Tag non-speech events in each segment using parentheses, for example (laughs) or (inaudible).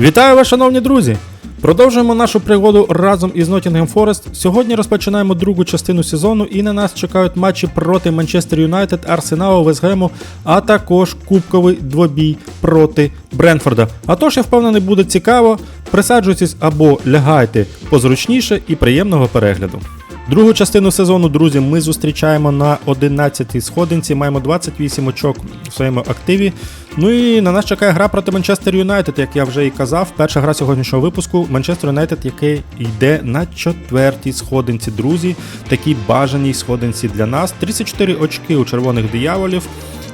Вітаю вас, шановні друзі! Продовжуємо нашу пригоду разом із Nottingham Forest. Сьогодні розпочинаємо другу частину сезону і на нас чекають матчі проти Манчестер Юнайтед, Арсеналу, Вестгему, а також кубковий двобій проти Бренфорда. А тож, я впевнений, буде цікаво. Присаджуйтесь або лягайте позручніше і приємного перегляду. Другу частину сезону, друзі, ми зустрічаємо на 11-й сходинці. Маємо 28 очок в своєму активі. Ну і на нас чекає гра проти Манчестер Юнайтед, як я вже і казав. Перша гра сьогоднішнього випуску Манчестер Юнайтед, який йде на четвертій сходинці, друзі. Такій бажаній сходинці для нас. 34 очки у червоних дияволів.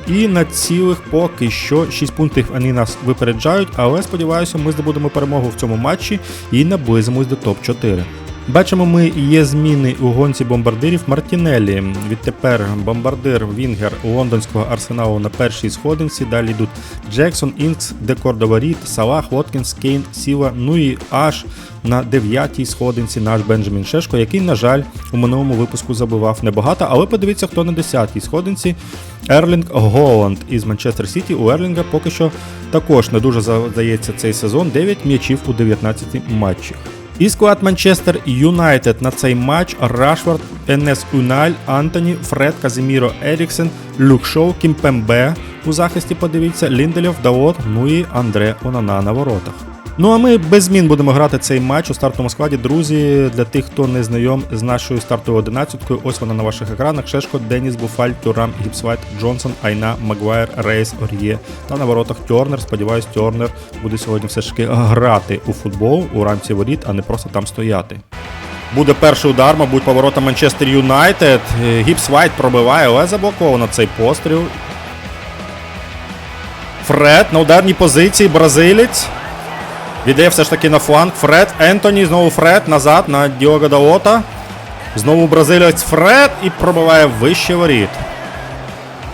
І на цілих поки що 6 пунктів вони нас випереджають, але сподіваюся, ми здобудемо перемогу в цьому матчі і наблизимось до топ-4. Бачимо, ми є зміни у гонці бомбардирів Мартінеллі. Відтепер бомбардир Вінгер лондонського арсеналу на першій сходинці. Далі йдуть Джексон, Інкс, Декордова Рід, Салах, Воткінс, Кейн, Сіла. Ну і аж на дев'ятій сходинці наш Бенджамін Шешко, який, на жаль, у минулому випуску забивав небагато. Але подивіться, хто на десятій сходинці. Ерлінг Голланд із Манчестер Сіті. У Ерлінга поки що також не дуже задається цей сезон. 9 м'ячів у 19 матчах. І склад Манчестер Юнайтед на цей матч Рашфорд, Енес Уналь, Антоні, Фред, Казиміро Еріксен, Люк Шоу, Кімпембе у захисті подивіться, Ліндельов, Даот, ну і Андре Онана на воротах. Ну а ми без змін будемо грати цей матч у стартовому складі. Друзі, для тих, хто не знайом з нашою стартовою одинадцяткою, ось вона на ваших екранах. Шешко, Деніс, Буфаль, Тюрам, Гіпсвайт, Джонсон, Айна, Магуайр, Рейс, Ор'є та на воротах Тьорнер. Сподіваюсь, Тьорнер буде сьогодні все ж таки грати у футбол у рамці воріт, а не просто там стояти. Буде перший удар, мабуть, поворота Манчестер Юнайтед. Гіпс Вайт пробиває, але заблоковано цей постріл. Фред на ударній позиції, бразилець. Віддає все ж таки на фланг. Фред, Ентоні, знову Фред, назад на Діого Даота. Знову бразилець Фред і пробиває вище воріт.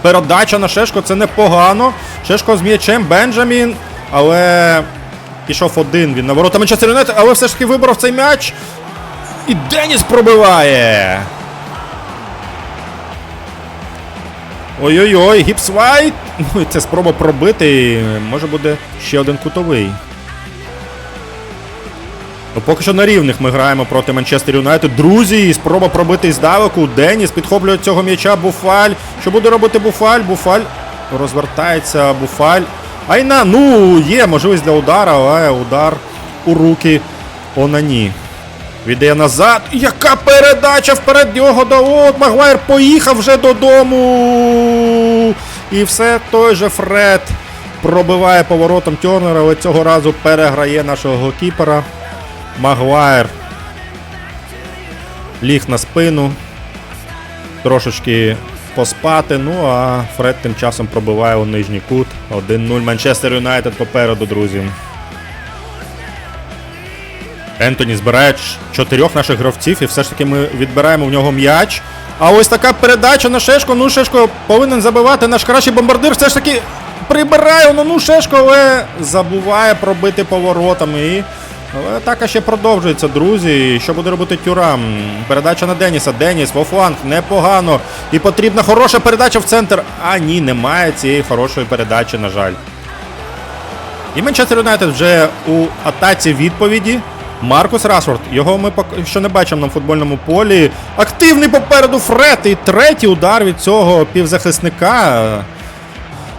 Передача на Шешко, це непогано. Шешко з м'ячем, Бенджамін. Але пішов один він на ворота Манчестер але все ж таки вибрав цей м'яч. І Деніс пробиває. Ой-ой-ой, Гіпсвайт. Ну (laughs) і це спроба пробити. Може буде ще один кутовий. Ну, поки що на рівних ми граємо проти Манчестер Юнайтед. Друзі, спроба пробити здалеку. Деніс підхоплює цього м'яча Буфаль. Що буде робити Буфаль? Буфаль розвертається Буфаль. Айна, ну, є можливість для удара, але удар у руки Онані. Віддає назад. Яка передача вперед нього Даот. Магуайр поїхав вже додому. І все той же Фред пробиває поворотом Тернера, але цього разу переграє нашого голкіпера. Магуайр ліг на спину. Трошечки поспати. Ну а Фред тим часом пробиває у нижній кут. 1-0 Манчестер Юнайтед попереду, друзі. Ентоні збирає чотирьох наших гравців, і все ж таки ми відбираємо в нього м'яч. А ось така передача на Шешко. Ну, Шешко повинен забивати. Наш кращий бомбардир все ж таки прибирає ну, ну Шешко, але забуває пробити поворотами. І... Але атака ще продовжується, друзі. Що буде робити Тюрам? Передача на Деніса. Деніс во фланг. Непогано. І потрібна хороша передача в центр. А ні, немає цієї хорошої передачі, на жаль. І Манчестер Юнайтед вже у атаці відповіді. Маркус Рашфорд. Його ми поки що не бачимо на футбольному полі. Активний попереду Фред. І третій удар від цього півзахисника.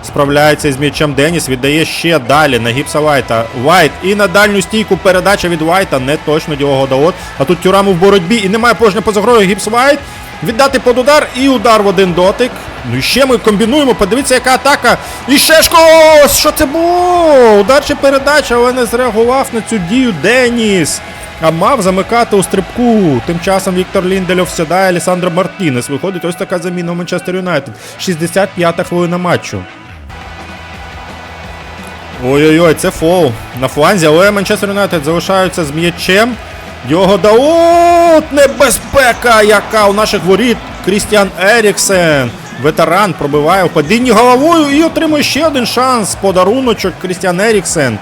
Справляється із м'ячем Деніс. Віддає ще далі на Гіпса Вайта. Вайт. І на дальню стійку передача від Вайта. Не точно Діого Даот. А тут Тюраму в боротьбі. І немає положення поза грою. Гіпс Вайт. Віддати під удар і удар в один дотик. Ну і ще ми комбінуємо. Подивіться, яка атака. І Шешко! Що це було? Удар чи передача, але не зреагував на цю дію Деніс. А мав замикати у стрибку. Тим часом Віктор Ліндельов сідає, Алісандро Мартінес. Виходить ось така заміна у Манчестер Юнайтед. 65-та хвилина матчу. Ой-ой-ой, це фол. На фланзі, але Манчестер Юнайтед залишаються з м'ячем. Його даут! Небезпека, яка у наших воріт. Крістіан Еріксен. Ветеран пробиває у падінні головою і отримує ще один шанс. Подаруночок Крістіан Еріксен.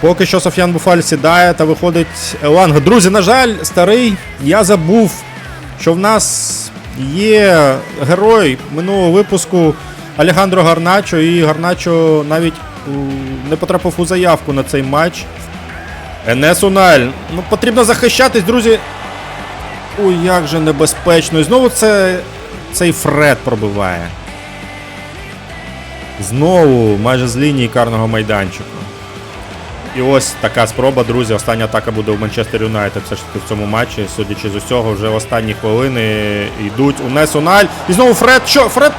Поки що Соф'ян Буфаль сідає та виходить Еланга. Друзі, на жаль, старий, я забув, що в нас є герой минулого випуску Алехандро Гарначо, і Гарначо навіть не потрапив у заявку на цей матч. Енес Уналь. Ну, потрібно захищатись, друзі. Ой, як же небезпечно. І знову це цей Фред пробиває. Знову майже з лінії карного майданчику. І ось така спроба, друзі. Остання атака буде у Манчестер Юнайтед все ж таки в цьому матчі. Судячи з усього, вже останні хвилини йдуть у Нес Уналь. І знову Фред. Що? Фред.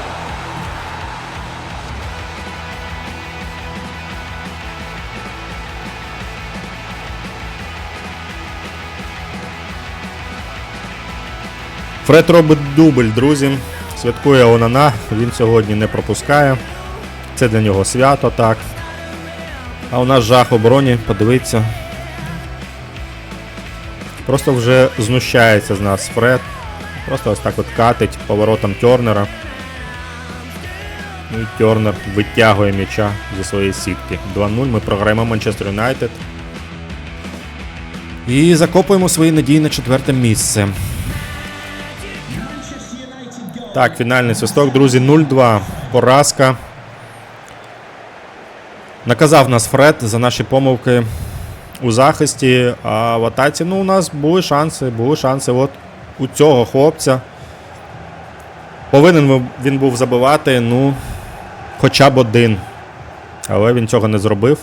Фред робить дубль, друзі. Святкує Онана. Він сьогодні не пропускає. Це для нього свято, так. А у нас жах обороні, подивіться. Просто вже знущається з нас Фред. Просто ось так от катить поворотом Тернера. Ну і Тернер витягує м'яча зі своєї сітки. 2-0 ми програємо Манчестер Юнайтед. І закопуємо свої надії на четверте місце. Так, фінальний свисток, друзі, 0-2. Поразка. Наказав нас Фред за наші помилки у захисті, а в атаці ну, у нас були шанси, були шанси. От у цього хлопця. Повинен він був забивати, ну, хоча б один. Але він цього не зробив.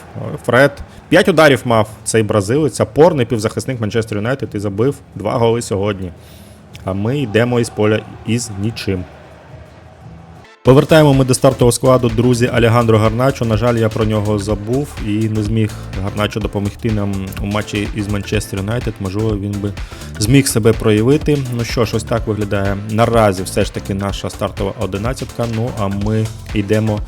Фред. 5 ударів мав цей бразилець, опорний півзахисник Манчестер Юнайтед і забив два голи сьогодні. А ми йдемо із поля із нічим. Повертаємо ми до стартового складу друзі Алегандро Гарначо. На жаль, я про нього забув і не зміг Гарначо допомогти нам у матчі із Манчестер Юнайтед. Можливо, він би зміг себе проявити. Ну що ж, ось так виглядає наразі все ж таки наша стартова одинадцятка. Ну а ми йдемо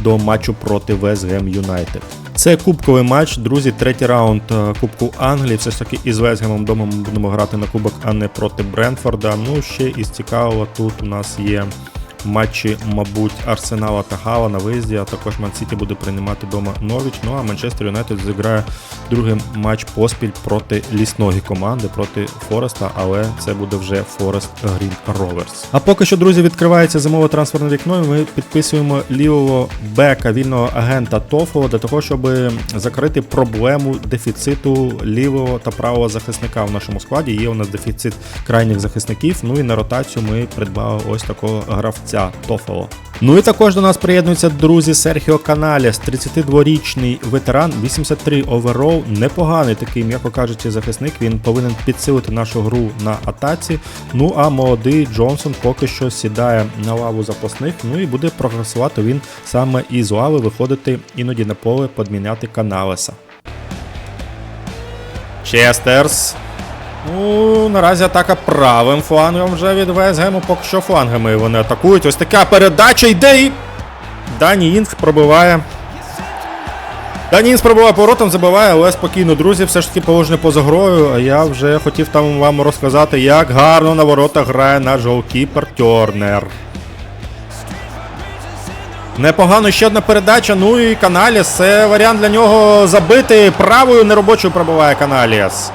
до матчу проти Вестгем Юнайтед. Це кубковий матч, друзі, третій раунд е, Кубку Англії. Все ж таки із Весгемом вдома ми будемо грати на кубок, а не проти Бренфорда. Ну, ще із цікавого тут у нас є матчі, мабуть, Арсенала та Гала на виїзді, а також Ман-Сіті буде приймати вдома Новіч. Ну а Манчестер Юнайтед зіграє другий матч поспіль проти лісної команди, проти Фореста, але це буде вже Форест Грін Роверс. А поки що, друзі, відкривається зимове трансферне вікно. і Ми підписуємо лівого бека вільного агента Тофо для того, щоб закрити проблему дефіциту лівого та правого захисника в нашому складі. Є у нас дефіцит крайніх захисників. Ну і на ротацію ми придбали ось такого гравця Тофело. Ну і також до нас приєднуються друзі Серхіо Каналіс, 32-річний ветеран, 83 оверол, непоганий такий, м'яко кажучи, захисник. Він повинен підсилити нашу гру на атаці. Ну а молодий Джонсон поки що сідає на лаву запасних. Ну і буде прогресувати він саме із лави виходити іноді на поле, подміняти Каналеса. Честерс. Ну, наразі атака правим флангом вже від Весгему, поки що флангами вони атакують. Ось така передача йде і. Дані Інг пробиває. Дані Інг пробиває поворотом, забиває, але спокійно, друзі, все ж таки положення поза грою. А я вже хотів там вам розказати, як гарно на воротах грає наш голкіпер Тернер. Непогано ще одна передача. Ну і Каналіс. Це варіант для нього забити. Правою неробочою пробиває Каналіс.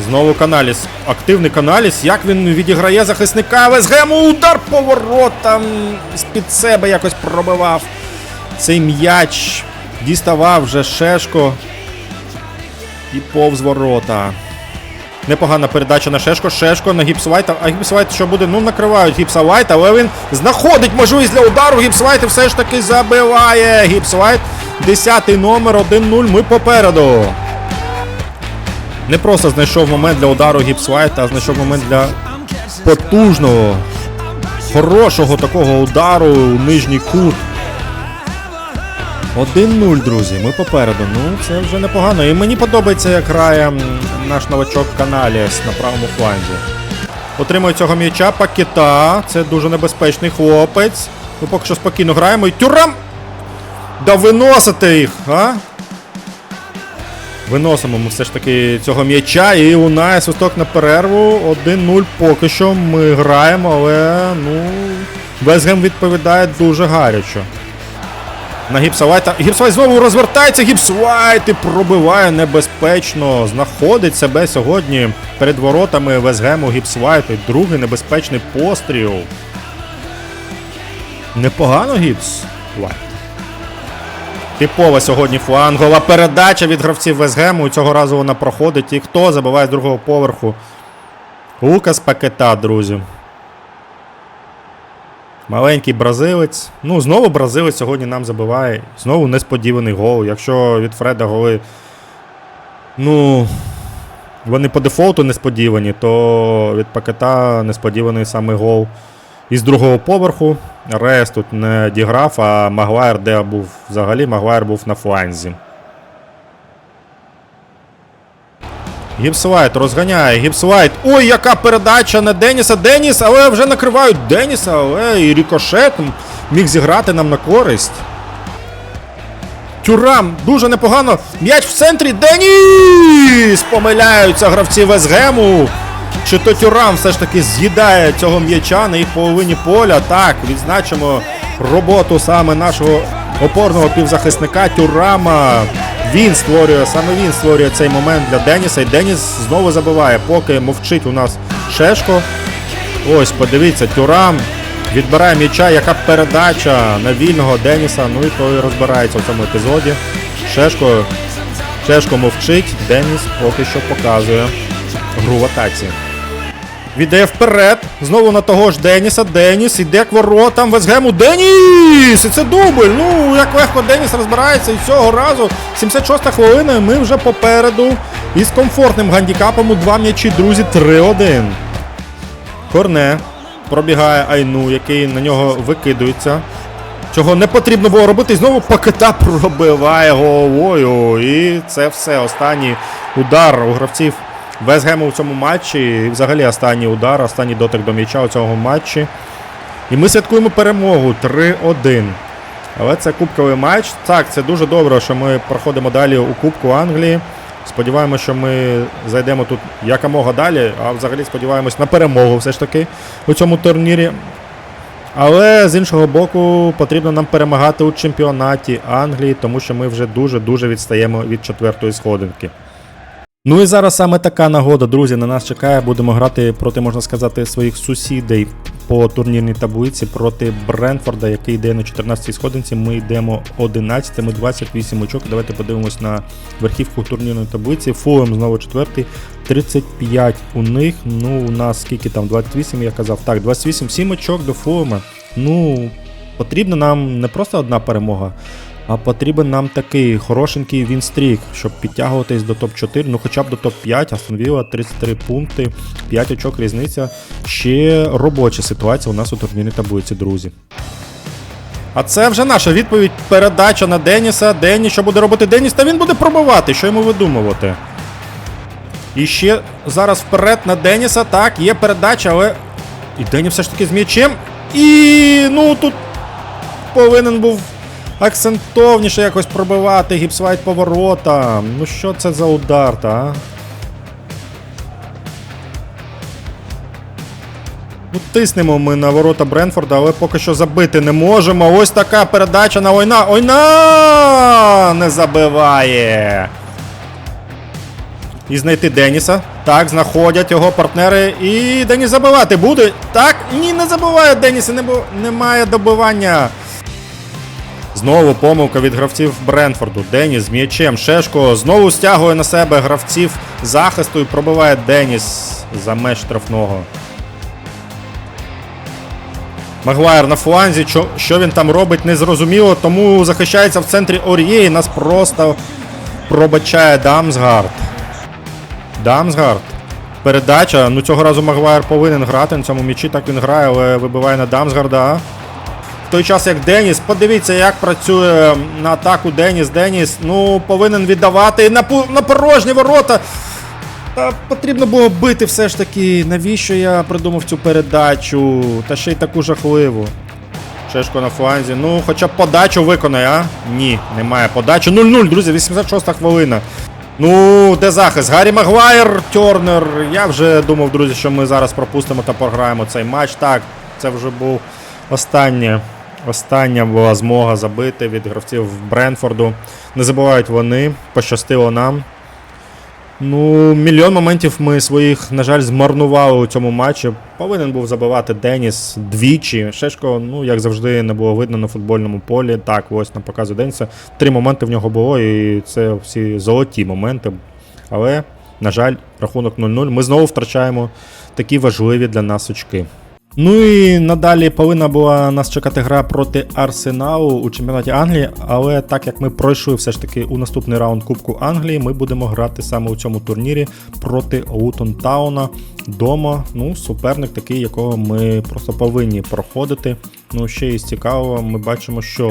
Знову Каналіс. Активний Каналіс. Як він відіграє захисника Весгему. Удар поворотом. З-під себе якось пробивав. Цей м'яч. Діставав вже Шешко. І повз ворота. Непогана передача на Шешко. Шешко на Гіпсвайта. А Гіпсвайт що буде? Ну, накривають Гіпсвайта, але він знаходить можливість для удару. Гіпсвайт і все ж таки забиває. Гіпсвайт. Десятий номер 1-0. Ми попереду. Не просто знайшов момент для удару Гіпсвайта, а знайшов момент для потужного, хорошого такого удару у нижній кут. 1-0, друзі. Ми попереду. Ну, це вже непогано. І мені подобається, як грає наш новачок Каналіс на правому фланзі. Отримує цього м'яча Пакета. Це дуже небезпечний хлопець. Ми поки що спокійно граємо. І Тюрам! Да виносите їх, а? Виносимо ми все ж таки цього м'яча і лунає свисток на перерву. 1-0 поки що ми граємо, але ну. Весгем відповідає дуже гарячо. На Гіпсавайта. Гіпсвайт знову розвертається. Гіпсвайт і пробиває небезпечно. Знаходить себе сьогодні перед воротами Весгему Гіпсвайт. Другий небезпечний постріл. Непогано Гібс. Вайт. Типова сьогодні флангова передача від гравців Весгему. Цього разу вона проходить. І хто забиває з другого поверху? Лукас Пакета, друзі. Маленький бразилець. Ну, знову бразилець сьогодні нам забиває. Знову несподіваний гол. Якщо від Фреда голи. Ну. Вони по дефолту несподівані, то від Пакета несподіваний саме гол із другого поверху. Рейс тут не діграв, а Магуайр де був взагалі, Магуайр був на фланзі. Гіпсвайт розганяє. Гіпсвайт. Ой, яка передача на Деніса. Деніс, але вже накривають Деніса, але і Рікошет міг зіграти нам на користь. Тюрам дуже непогано. М'яч в центрі. Деніс! Помиляються гравці Весгему. Чи то Тюрам все ж таки з'їдає цього м'яча на їх половині поля. Так, відзначимо роботу саме нашого опорного півзахисника Тюрама. Він створює, саме він створює цей момент для Деніса. І Деніс знову забиває, поки мовчить у нас Шешко. Ось, подивіться, Тюрам відбирає м'яча, яка передача на вільного Деніса. Ну і той розбирається в цьому епізоді. Шешко, Шешко мовчить, Деніс поки що показує гру в атаці. Вперед. Знову на того ж Деніса. Деніс іде к воротам Весгему. Деніс! І це дубль. Ну, як легко Деніс розбирається. І цього разу, 76-та хвилина, і ми вже попереду. Із комфортним гандікапом у два м'ячі, друзі, 3-1. Корне. Пробігає Айну, який на нього викидується. Чого не потрібно було робити. І знову пакета пробиває головою. І це все. Останній удар у гравців Весгему в цьому матчі. І взагалі останній удар, останній дотик до м'яча у цьому матчі. І ми святкуємо перемогу 3-1. Але це кубковий матч. Так, це дуже добре, що ми проходимо далі у Кубку Англії. Сподіваємося, що ми зайдемо тут якомога далі, а взагалі сподіваємось на перемогу все ж таки у цьому турнірі. Але з іншого боку, потрібно нам перемагати у чемпіонаті Англії, тому що ми вже дуже-дуже відстаємо від четвертої сходинки. Ну і зараз саме така нагода, друзі, на нас чекає. Будемо грати проти, можна сказати, своїх сусідей по турнірній таблиці проти Бренфорда, який йде на 14-й сходинці. Ми йдемо 11, ми 28 очок. Давайте подивимось на верхівку турнірної таблиці. Фулем знову четвертий, 35 у них. Ну, у нас скільки там? 28, я казав. Так, 28, 7 очок до Фулема. Ну, потрібна нам не просто одна перемога. А потрібен нам такий хорошенький вінстрік, щоб підтягуватись до топ-4, ну хоча б до топ-5, Астон Вілла 33 пункти, 5 очок різниця. Ще робоча ситуація у нас у турнірній таблиці, друзі. А це вже наша відповідь. Передача на Деніса. Деніс, що буде робити Деніс? Та він буде пробивати, що йому видумувати. І ще зараз вперед на Деніса. Так, є передача, але. І Деніс все ж таки з м'ячем. І ну тут повинен був акцентовніше якось пробивати гіпсвайт по воротам. Ну що це за удар, та? Ну, тиснемо ми на ворота Бренфорда, але поки що забити не можемо. Ось така передача на Ойна. Ойна! Не забиває. І знайти Деніса. Так, знаходять його партнери. І Деніс забивати буде. Так, ні, не забиває Деніс, не бу- немає добивання. Знову помилка від гравців Бренфорду. Деніс з м'ячем. Шешко знову стягує на себе гравців захисту і пробиває Деніс за меж штрафного. Магуайр на фланзі. Що, він там робить, незрозуміло, тому захищається в центрі Ор'є і нас просто пробачає Дамсгард. Дамсгард. Передача. Ну цього разу Магуайр повинен грати на цьому м'ячі. Так він грає, але вибиває на Дамсгарда. Той час як Деніс, подивіться, як працює на атаку Деніс. Деніс, ну, повинен віддавати на, на порожні ворота. Та потрібно було бити все ж таки. Навіщо я придумав цю передачу? Та ще й таку жахливу. Чешко на фланзі. Ну, хоча б подачу виконає, а? Ні, немає подачі. 0-0, друзі, 86 хвилина. Ну, де захист? Гаррі Магуайр, Тернер. Я вже думав, друзі, що ми зараз пропустимо та програємо цей матч. Так, це вже був останнє. Остання була змога забити від гравців Бренфорду. Не забувають вони, пощастило нам. Ну, мільйон моментів ми своїх, на жаль, змарнували у цьому матчі. Повинен був забивати Деніс двічі. Шешко, ну, як завжди, не було видно на футбольному полі. Так, ось нам показує Деніса. Три моменти в нього було, і це всі золоті моменти. Але, на жаль, рахунок 0-0. Ми знову втрачаємо такі важливі для нас очки. Ну і надалі повинна була нас чекати гра проти Арсеналу у чемпіонаті Англії, але так як ми пройшли все ж таки у наступний раунд Кубку Англії, ми будемо грати саме у цьому турнірі проти Лутон Тауна дома. Ну, суперник такий, якого ми просто повинні проходити. Ну, ще із цікавого, ми бачимо, що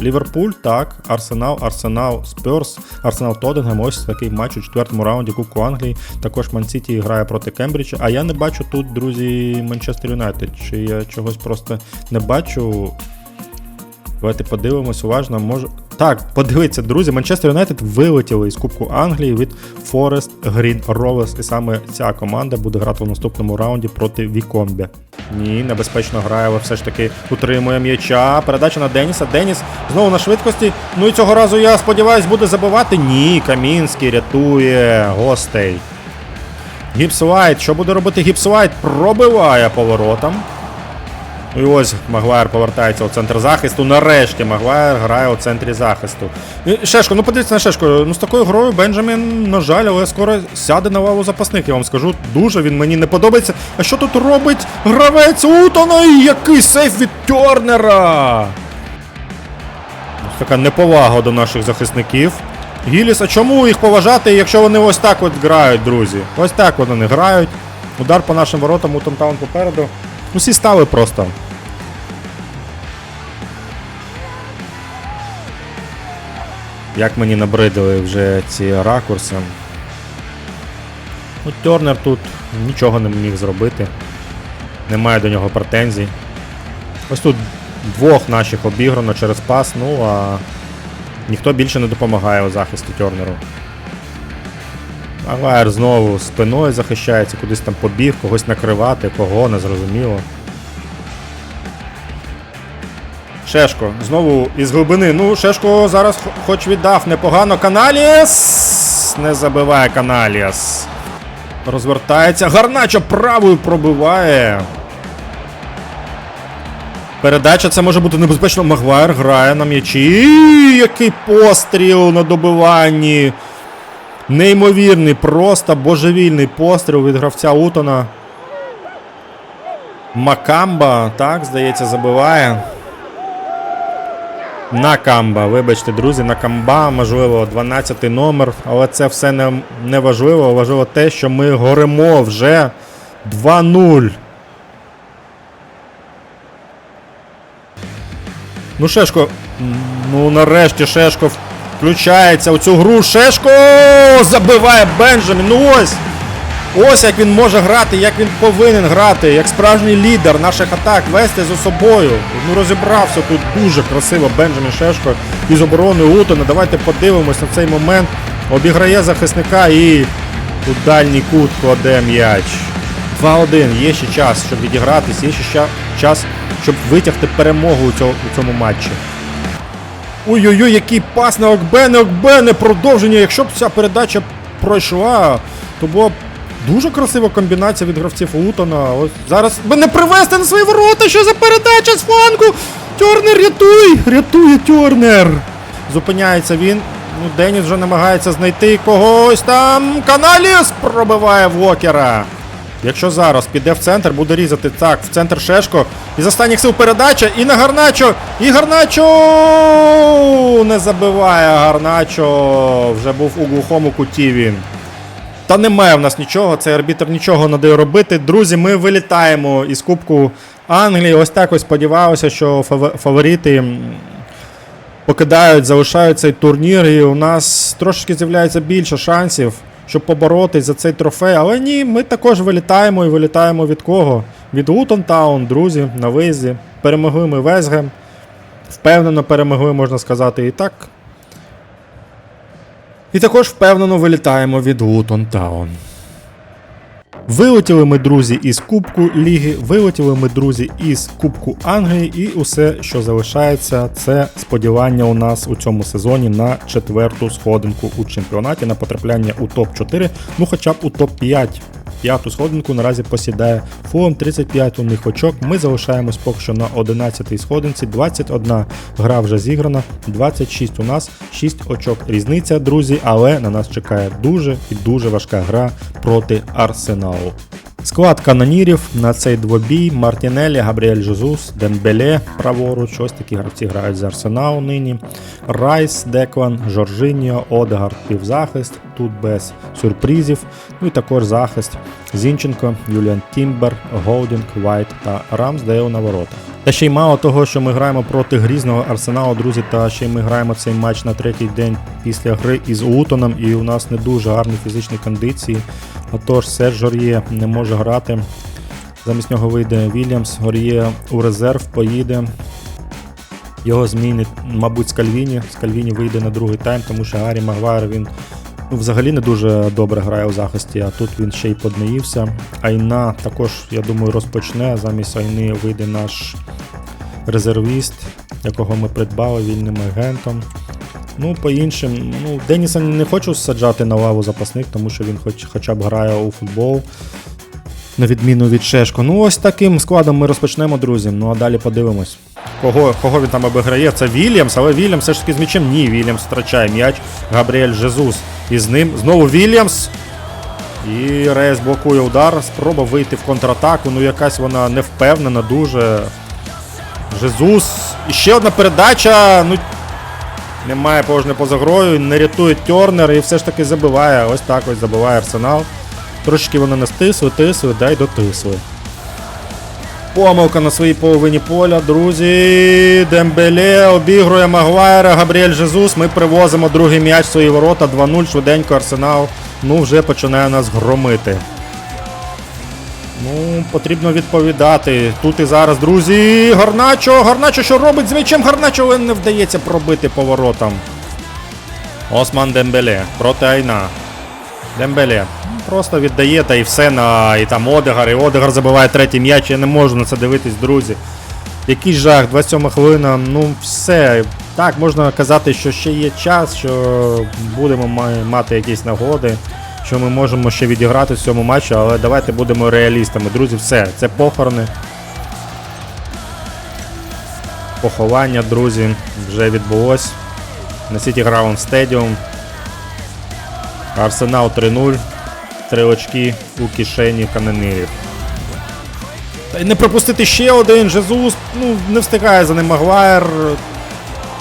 Ліверпуль, так, Арсенал, Арсенал Спьорс, Арсенал Тоттенгем, ось такий матч у четвертому раунді Кубку Англії. Також Ман-Сіті грає проти Кембриджа. А я не бачу тут, друзі, Манчестер Юнайтед. Чи я чогось просто не бачу. Давайте подивимось уважно. Може. Так, подивіться, друзі, Манчестер Юнайтед вилетіли із Кубку Англії від Форест Грін Rovers. І саме ця команда буде грати в наступному раунді проти Вікомбі. Ні, небезпечно грає, але все ж таки утримує м'яча. Передача на Деніса. Деніс знову на швидкості. Ну і цього разу я сподіваюся, буде забивати. Ні, Камінський рятує гостей. Гіпсвайт. Що буде робити Гіпсвайт? Пробиває поворотом. І ось Магуайр повертається у центр захисту. Нарешті Магуайр грає у центрі захисту. І Шешко, ну подивіться на Шешко. Ну з такою грою Бенджамін, на жаль, але скоро сяде на лаву запасних. Я вам скажу, дуже він мені не подобається. А що тут робить гравець Утона? І який сейф від Тернера! Така неповага до наших захисників. Гіліс, а чому їх поважати, якщо вони ось так от грають, друзі? Ось так вони грають. Удар по нашим воротам, Утон Таун попереду. Усі стали просто. Як мені набридили вже ці ракурси. Ну, Тернер тут нічого не міг зробити. Немає до нього претензій. Ось тут двох наших обіграно через пас, ну а ніхто більше не допомагає у захисті Тернеру. Агайр знову спиною захищається, кудись там побіг, когось накривати, кого, не зрозуміло. Шешко, знову із глибини. Ну, Шешко зараз хоч віддав непогано. Каналіас! Не забиває Каналіас. Розвертається. Гарначо правою пробиває. Передача це може бути небезпечно. Магуайр грає на м'ячі. Який постріл на добиванні. Неймовірний, просто божевільний постріл від гравця Утона. Макамба, так, здається, забиває. Накамба, вибачте, друзі, Накамба, можливо, 12 номер, але це все не, не важливо. Важливо те, що ми горемо вже 2-0. Ну, Шешко. Ну, нарешті Шешко включається у цю гру. Шешко забиває Бенджамін. Ну ось. Ось як він може грати, як він повинен грати, як справжній лідер наших атак вести за собою. Ну розібрався тут дуже красиво Бенджамін Шешко із оборони Утона. Давайте подивимось на цей момент. Обіграє захисника і у дальній кут кладе м'яч. 2-1. Є ще час, щоб відігратись, є ще час, щоб витягти перемогу у цьому матчі. Ой-ой-ой, який пас на Окбене, Окбене, продовження. Якщо б ця передача пройшла, то була б дуже красива комбінація від гравців Утона. Ось зараз би не привести на свої ворота. Що за передача з флангу? Тернер, рятуй! Рятує Тернер! Зупиняється він. Ну, Деніс вже намагається знайти когось там. Каналіс пробиває Вокера. Якщо зараз піде в центр, буде різати так, в центр Шешко. Із останніх сил передача і на Гарначо. І Гарначо не забиває Гарначо. Вже був у глухому куті він. Та немає в нас нічого, цей арбітр нічого не дає робити. Друзі, ми вилітаємо із Кубку Англії. Ось так ось сподівалося, що фаворити покидають, залишають цей турнір, і у нас трошки з'являється більше шансів, щоб поборотись за цей трофей. Але ні, ми також вилітаємо і вилітаємо від кого? Від Лутон Таун, друзі, на виїзді. Перемогли ми Везгем. Впевнено перемогли, можна сказати, і так. І також впевнено вилітаємо від Лутон Таун. Вилетіли ми, друзі, із Кубку Ліги, вилетіли ми, друзі, із Кубку Англії, і усе, що залишається, це сподівання у нас у цьому сезоні на четверту сходинку у чемпіонаті, на потрапляння у топ-4, ну хоча б у топ-5. П'яту сходинку наразі посідає Фулом 35 у них очок. Ми залишаємось поки що на 11-й сходинці. 21 гра вже зіграна, 26 у нас, 6 очок. Різниця, друзі, але на нас чекає дуже і дуже важка гра проти Арсеналу. Склад канонірів на цей двобій Мартінелі, Габріель Жезус, Дембеле праворуч. Ось такі гравці грають з Арсенал нині. Райс, Деклан, Жоржиньо, Одегард, півзахист. Тут без сюрпризів. Ну і також захист Зінченко, Юліан Тімбер, Голдінг, Вайт та Рамсдейл на воротах. Та ще й мало того, що ми граємо проти грізного арсеналу, друзі, та ще й ми граємо цей матч на третій день після гри із Лутоном, і у нас не дуже гарні фізичні кондиції. Отож, Серж Жор'є не може грати. Замість нього вийде Вільямс, Гор'є у резерв поїде. Його змінить, мабуть, Скальвіні. Скальвіні вийде на другий тайм, тому що Гаррі Магуайр він взагалі не дуже добре грає у захисті, а тут він ще й поднаївся. Айна також, я думаю, розпочне. Замість Айни вийде наш резервіст, якого ми придбали вільним агентом. Ну, по іншим, ну, Деніса не хочу саджати на лаву запасник, тому що він хоч, хоча б грає у футбол. На відміну від Шешко. Ну, ось таким складом ми розпочнемо, друзі. Ну а далі подивимось. Кого, кого він там обіграє? Це Вільямс, але Вільямс все ж таки з м'ячем. Ні, Вільямс втрачає м'яч. Габріель Жезус. І з ним знову Вільямс. І Рейс блокує удар. Спроба вийти в контратаку. Ну, якась вона невпевнена, дуже. Жезус. І ще одна передача. Ну, немає положення поза грою, не рятує Тернер і все ж таки забиває. Ось так ось забиває Арсенал. Трошечки вони настисли, тисли, дай дотисли. Помилка на своїй половині поля, друзі. Дембеле обігрує Магуайра, Габріель Жезус. Ми привозимо другий м'яч в свої ворота. 2-0, швиденько Арсенал. Ну, вже починає нас громити. Ну, потрібно відповідати. Тут і зараз, друзі. Гарначо, Гарначо, що робить з? Гарначо, але не вдається пробити поворотом. Осман Дембеле проти Айна. Дембеле. Просто віддає та і все на і там Одегар. І Одегар забиває третій м'яч. Я не можу на це дивитись, друзі. Який жах, 27 хвилина, ну все. Так, можна казати, що ще є час, що будемо мати якісь нагоди, що ми можемо ще відіграти в цьому матчі, але давайте будемо реалістами. Друзі, все, це похорони. Поховання, друзі, вже відбулось. На City Ground Stadium. Арсенал 3-0. Три очки у кишені канонирів. Та й не пропустити ще один. Жезус ну, не встигає за ним Магуайр.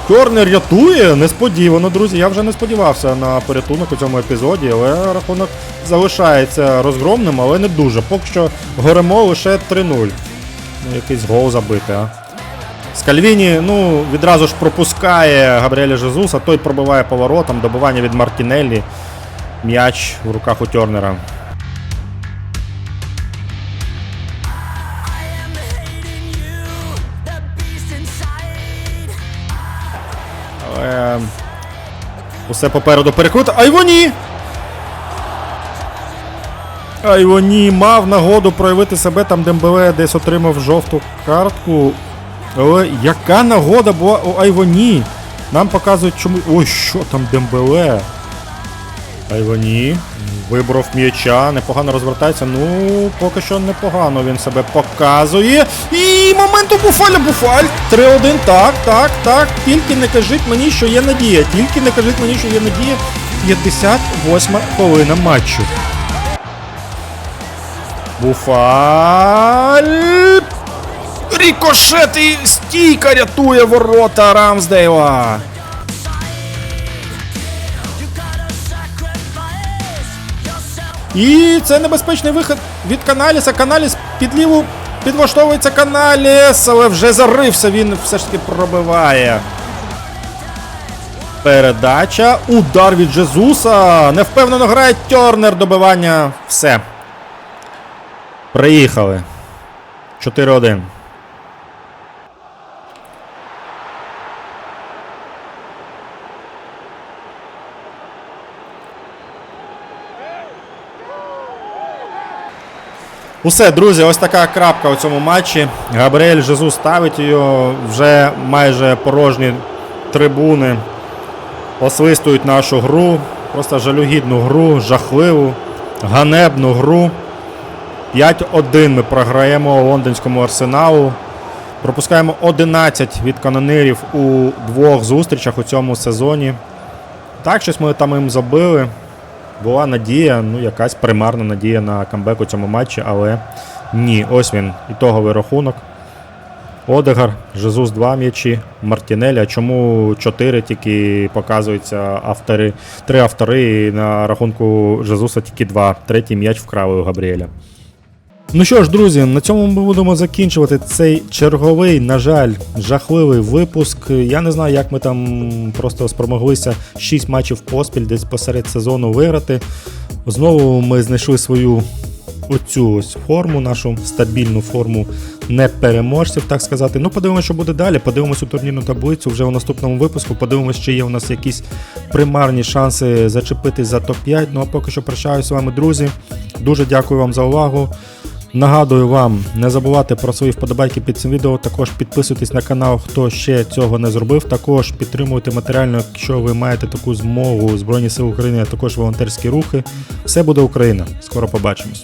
Тернер рятує. Несподівано, друзі. Я вже не сподівався на порятунок у цьому епізоді, але рахунок залишається розгромним, але не дуже. Поки що горемо лише 3-0. Ну, якийсь гол забити, а. Скальвіні, ну, відразу ж пропускає Габріеля Жезуса, той пробиває поворотом, добивання від Мартінеллі. М'яч в руках у Тернера. Усе попереду перекрут. Айвоні! Айвоні мав нагоду проявити себе там Дембеле десь отримав жовту картку. Але яка нагода була у Айвоні? Нам показують, чому. Ой, що там Дембеле? Айвоні. Вибрав м'яча, непогано розвертається. Ну, поки що непогано він себе показує. І момент у Буфаля Буфаль. 3-1. Так, так, так. Тільки не кажіть мені, що є надія. Тільки не кажіть мені, що є надія. 58 хвилина матчу. Буфаль. Рікошет і стійка рятує ворота Рамсдейла. І це небезпечний вихід від Каналіса. Каналіс під ліву підлаштовується Каналіс, але вже зарився, він все ж таки пробиває. Передача. Удар від Джезуса. Невпевнено грає Тернер. Добивання. Все. Приїхали. 4-1. Усе, друзі, ось така крапка у цьому матчі. Габріель Жезус ставить її. Вже майже порожні трибуни освистують нашу гру. Просто жалюгідну гру, жахливу, ганебну гру. 5-1 ми програємо лондонському арсеналу. Пропускаємо 11 від канонирів у двох зустрічах у цьому сезоні. Так, щось ми там їм забили. Була надія, ну якась примарна надія на камбек у цьому матчі, але ні. Ось він, ітоговий рахунок. Одегар, Жезус 2 м'ячі, Мартінелі. А чому 4 тільки показуються автори, три автори, і на рахунку Жезуса тільки 2. Третій м'яч вкрали у Габріеля. Ну що ж, друзі, на цьому ми будемо закінчувати цей черговий, на жаль, жахливий випуск. Я не знаю, як ми там просто спромоглися 6 матчів поспіль десь посеред сезону виграти. Знову ми знайшли свою оцю ось форму, нашу стабільну форму непереможців, так сказати. Ну, подивимося, що буде далі. Подивимось у турнірну таблицю вже у наступному випуску. Подивимось, чи є у нас якісь примарні шанси зачепитись за топ-5. Ну а поки що прощаюся з вами, друзі. Дуже дякую вам за увагу. Нагадую вам не забувати про свої вподобайки під цим відео. Також підписуйтесь на канал, хто ще цього не зробив. Також підтримуйте матеріально, якщо ви маєте таку змогу Збройні Сили України, а також волонтерські рухи. Все буде Україна. Скоро побачимось.